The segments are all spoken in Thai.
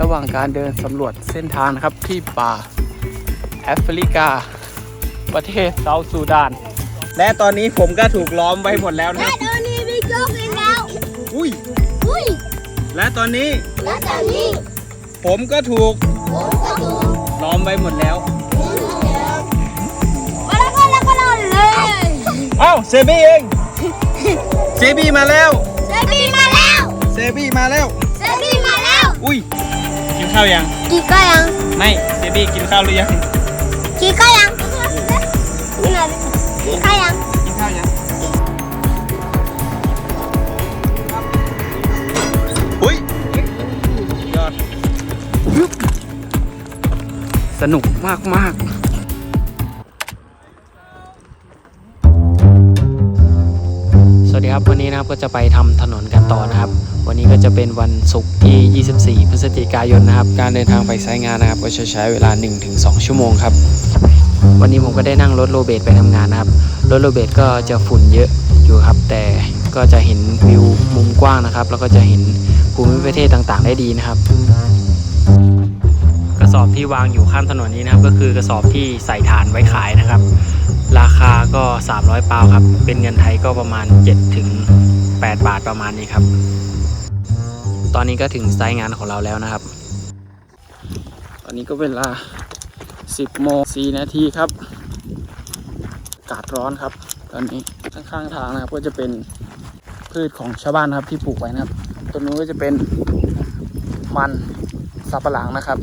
ระหว่างการเดินสำรวจเส้นทางนะครับที่ป่าแอฟริกา ประเทศเซาท์ซูดาน และตอนนี้ผมก็ถูกล้อมไว้หมดแล้วนะและครับ ตอนนี้มีโจ๊กอีกแล้วอุ้ย อุ้ยและตอนนี้และตอนนี้ผมก็ถูกผมก็ดูล้อมไว้หมดแล้ว มาแล้วก็แล้วก็นอนเลยเอ้าเซบี้เอง เซบี้มาแล้ว เซบีมาแล้ว เซบี้มาแล้วเซบีมาแล้ว อุ้ย กินข้าวยังกี่ก็ยังไม่เซบี้กินข้าวหรือยังกี่ก็ยังนี่ไงกี่ก็ยัง กินข้าวยัง อุ้ยยอด สนุกมากมาก ดีครับวันนี้นะครับก็จะไปทำถนนกันต่อนะครับ วันนี้ก็จะเป็นวันศุกร์ที่ 24 พฤศจิกายนนะครับ การเดินทางไปไซต์งานนะครับ ก็จะใช้เวลา 1-2 ชั่วโมงครับ วันนี้ผมก็ได้นั่งรถโรเบตไปทำงานนะครับ รถโรเบตก็จะฝุ่นเยอะอยู่ครับ แต่ก็จะเห็นวิวมุมกว้างนะครับ แล้วก็จะเห็นภูมิประเทศต่างๆ ได้ดีนะครับ กระสอบที่วางอยู่ข้างถนนนี้นะครับ ก็คือกระสอบที่ใส่ถ่านไว้ขายนะครับ ราคาก็ 300ปาวครับ เป็นเงินไทยก็ประมาณ 7 ถึง 8 บาทประมาณนี้ครับ ตอนนี้ก็ถึงไซต์งานของเราแล้วนะครับ ตอนนี้ก็เวลา 10โมง4นาทีครับอากาศร้อนครับ ตอนนี้ข้างๆทางนะครับ ก็จะเป็นพืชของชาวบ้านครับที่ปลูกไว้นะครับต้นนู้นก็จะเป็นมันสับปะหลังนะครับ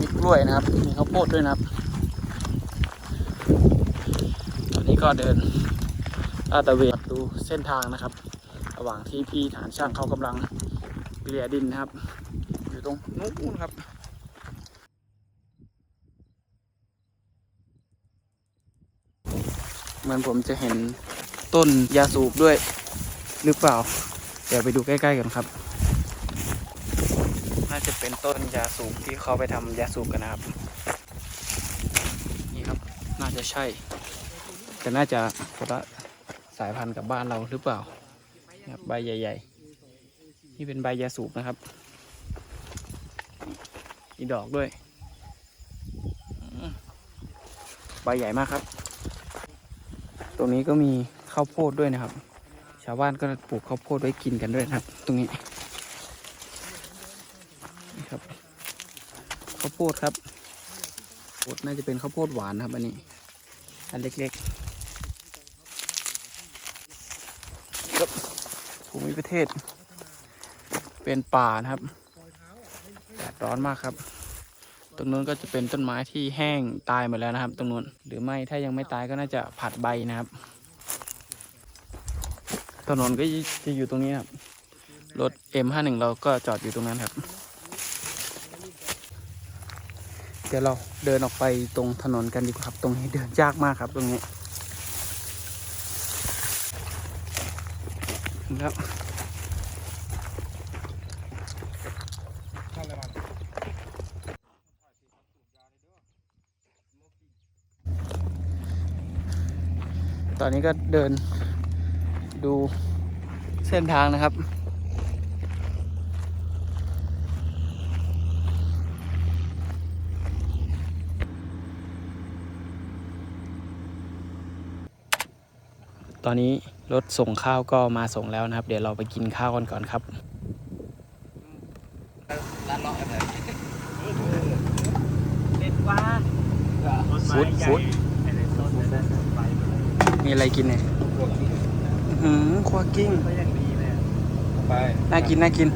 มีกล้วยนะครับ มีข้าวโพดด้วยนะครับ ตอนนี้ ก็เดินลาดตระเวนดูเส้นทางนะครับ ระหว่างที่พี่ฐานช่างเขากำลังเกลี่ยดินนะครับ อยู่ตรงนู้นครับเหมือนผมจะเห็นต้นยาสูบด้วยหรือเปล่า เดี๋ยวไปดูใกล้ ๆ กันครับ น่าจะเป็นต้นยาสูบที่เขาไปทำยาสูบกันนะครับ นี่ครับ น่าจะใช่ แต่น่าจะคนละสายพันธุ์กับบ้านเราหรือเปล่าใบใหญ่ ๆ นี่เป็นใบยาสูบนะครับมีดอกด้วย ใบใหญ่มากครับ ตรงนี้ก็มีข้าวโพดด้วยนะครับ ชาวบ้านก็ปลูกข้าวโพดไว้กินกันด้วยนะครับ ตรงนี้นี่ครับข้าวโพดครับโพดน่าจะเป็นข้าวโพดหวานครับอันนี้อันเล็กๆครับภูมิ ประเทศ เป็นป่านะครับแดดร้อนมากครับ ตรงนู้นก็จะเป็นต้นไม้ที่แห้งตายหมดแล้วนะครับ ตรงนู้นหรือไม่ถ้ายังไม่ตายก็น่าจะผัดใบนะครับ ถนนก็จะอยู่ตรงนี้ครับรถ M51 เราก็จอดอยู่ตรงนั้นครับ เดี๋ยวเราเดินออกไปตรงถนนกันดีกว่าครับ ตรงนี้เดินยากมากครับตรงนี้ครับ ตอนนี้ก็เดินดูเส้นทางนะครับ ตอนนี้รถส่งข้าวก็มาส่งแล้วนะครับ เดี๋ยวเราไปกินข้าวกันก่อนครับฟุตฟุต มีอะไรกินเนี่ยอื้อหือควากิ้งไปน่ากินน่ากิน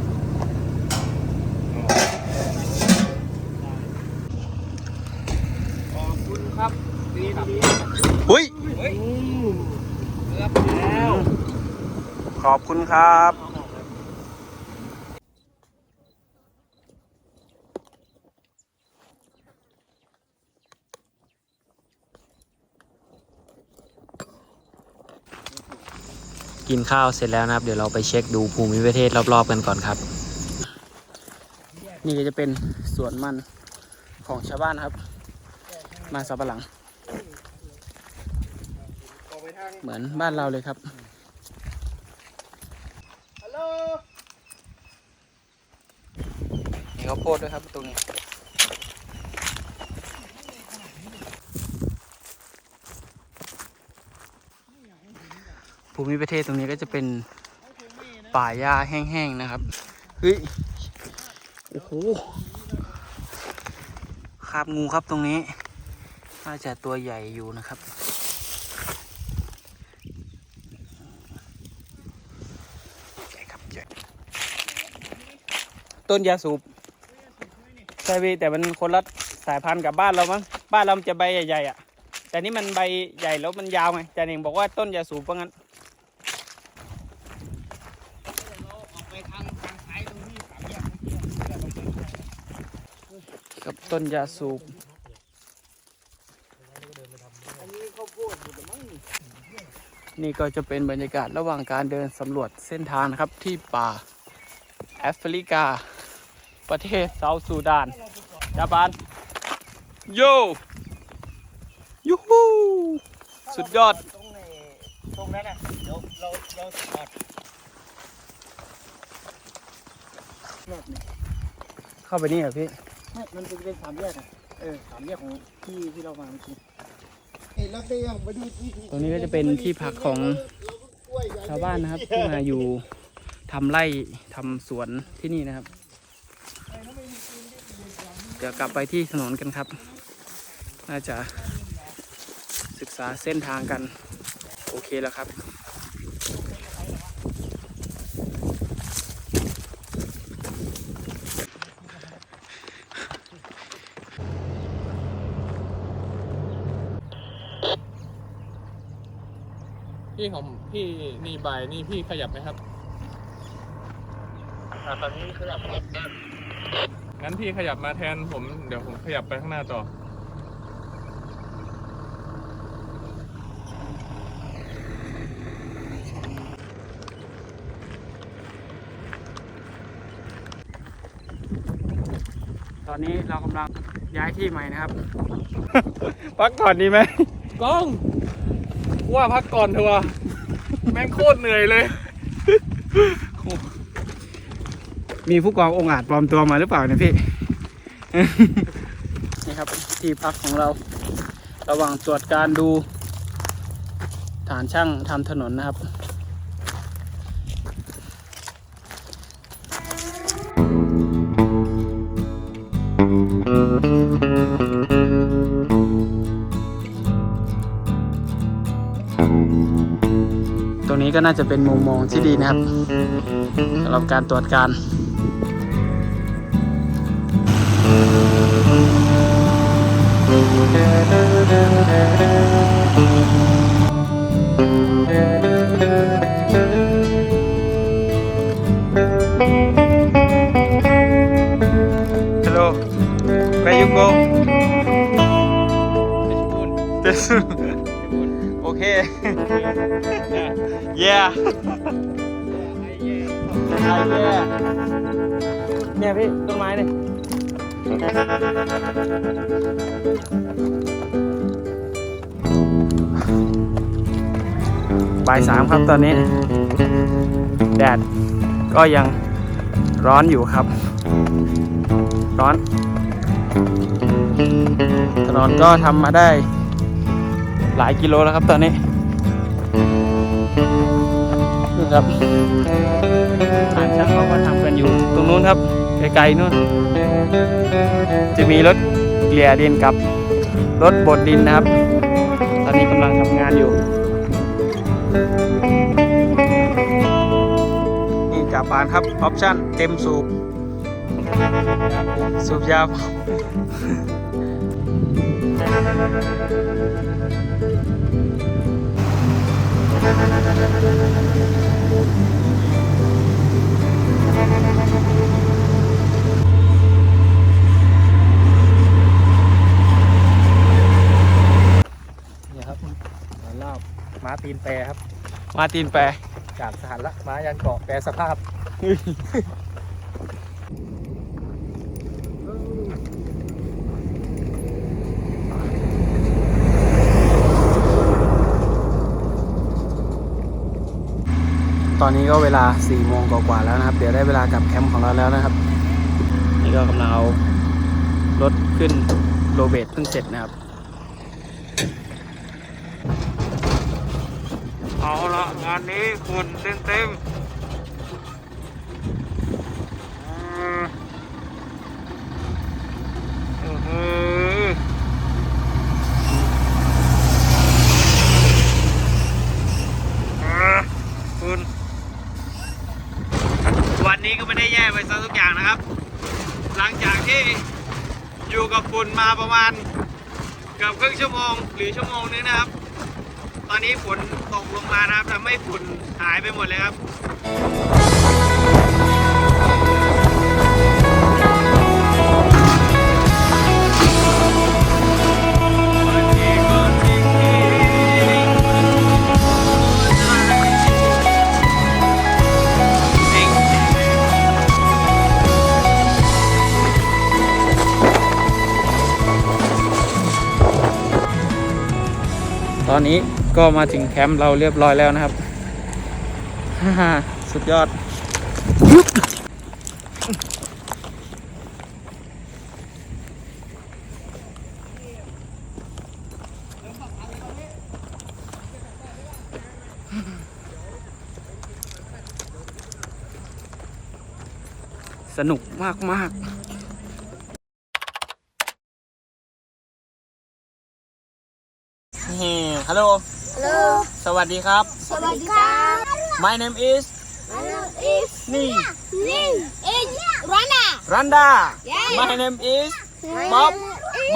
ขอบคุณครับดีดีหุ้ย เฮ้ยเกือบแล้ว ขอบคุณครับ กินข้าวเสร็จแล้วนะครับ เดี๋ยวเราไปเช็คดูภูมิประเทศรอบๆกันก่อนครับ นี่ก็จะเป็นสวนมันของชาวบ้านครับ มาสับปะหลัง เหมือนบ้านเราเลยครับฮัลโหลโอเคข้าวโพดด้วยครับตรงนี้ ภูมิประเทศตรงนี้ก็จะเป็นป่าหญ้าแห้งๆนะครับ เฮ้ย โอ้โหคาบงูครับตรงนี้ น่าจะตัวใหญ่อยู่นะครับ ใหญ่ครับใหญ่ ต้นยาสูบใช่พี่แต่มันคนละสายพันธุ์กับบ้านเรามั้ง บ้านเราจะใบใหญ่ๆอะ แต่นี่มันใบใหญ่แล้วมันยาวไงอาจารย์เองบอกว่าต้นยาสูบว่าะงั้น ต้นยาสูบนี่ก็จะเป็นบรรยากาศระหว่างการเดินสำรวจเส้นทางนะครับที่ป่าแอฟริกา ประเทศเซาท์ซูดานจาปานโยยูฮูสุดยอดตรงนั้นนะเดี๋ยวเราเราถอดเข้าไปนี่เหรอพี่ ไม่มันจะเป็นสามแยกอะเออสามแยกของที่ที่เรามาเมื่อกี้ตรงนี้ก็จะเป็นที่พักของชาวบ้านนะครับ ที่มาอยู่ทำไร่ทำสวนที่นี่นะครับ เดี๋ยวกลับไปที่ถนนกันครับ น่าจะศึกษาเส้นทางกัน โอเคแล้วครับ พี่ของพี่นี่ใบนี่พี่ขยับไหมครับตอนนี้ขยับรถได้งั้นพี่ขยับมาแทนผมเดี๋ยวผมขยับไปข้างหน้าต่อตอนนี้เรากำลังย้ายที่ใหม่นะครับ พักก่อนดีไหมกล้อง ว่าพักก่อนเถอะวะแม่งโคตรเหนื่อยเลย มีผู้กององค์อาจปลอมตัวมาหรือเปล่าเนี่ยพี่ นี่ครับที่พักของเรา ระหว่างตรวจการดู ฐานช่างทำถนนนะครับ รงนี้ก็น่าจะเป็นมุมมองที่ดีนะครับสำหรับการตรวจการ Hello, where you go? โอเค yeah ไอ้แย่เนี่ยพี่ต้นไม้เนี่ยบ่ายสามครับตอนนี้ แดดก็ยังร้อนอยู่ครับ ร้อนถนนก็ทำมาได้หลายกิโลแล้วครับตอนนี้ ครับทางช่างเขาก็ทำกันอยู่ ตรงนู้นครับ ไกลๆนู้น จะมีรถเกลี่ยดินกับรถบดดินนะครับ ตอนนี้กำลังทำงานอยู่ นี่จ่าปานครับ ออปชั่นเต็มสูบ สูบยาว เนี่ยครับมาลาบม้าตีนแปรครับ มาตีนแปร จากสหันละม้ายันเกาะแปรสภาพ อนนี้ก็เวลา4โมงกว่าๆแล้วนะครับ เดี๋ยวได้เวลากลับแคมป์ของเราแล้วนะครับ นี่ก็กำลังเอารถขึ้นโรเบตเพิ่งเสร็จนะครับ เอาละงานนี้คนเต็มเต็มคุณ วันนี้ก็ไม่ได้แย่ไปซะทุกอย่างนะครับ หลังจากที่อยู่กับ ฝุ่นมาประมาณเกือบครึ่งชั่วโมง หรือชั่วโมงนึงนะครับ ตอนนี้ฝนตกลงมานะครับทำให้ฝุ่นหายไปหมดเลยครับ ตอนนี้ก็มาถึงแคมป์เราเรียบร้อยแล้วนะครับฮ่าสุดยอด สนุกมากม สดีครับ My name is My name is Randa. Randa My name is Bob.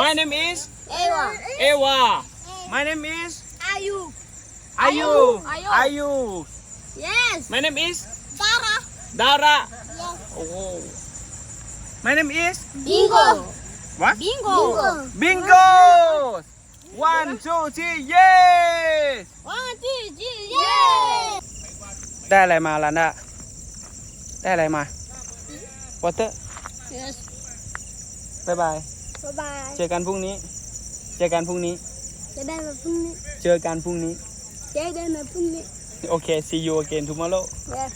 My name is Ewa. Ewa. My name is Ayu. Ayu. Ayu. Yes. My name is Dara. Dara. Oh. My name is Bingo. What? Bingo. Bingo. One two three. Yes. ได้อะไรมาลันดาได้อะไรมา water Yes บายบาย Bye bye เจอกันพรุ่งนี้ เจอกันพรุ่งนี้ จะได้มาพรุ่งนี้ เจอกันพรุ่งนี้ จะได้มาพรุ่งนี้ โอเค see you again tomorrow Yes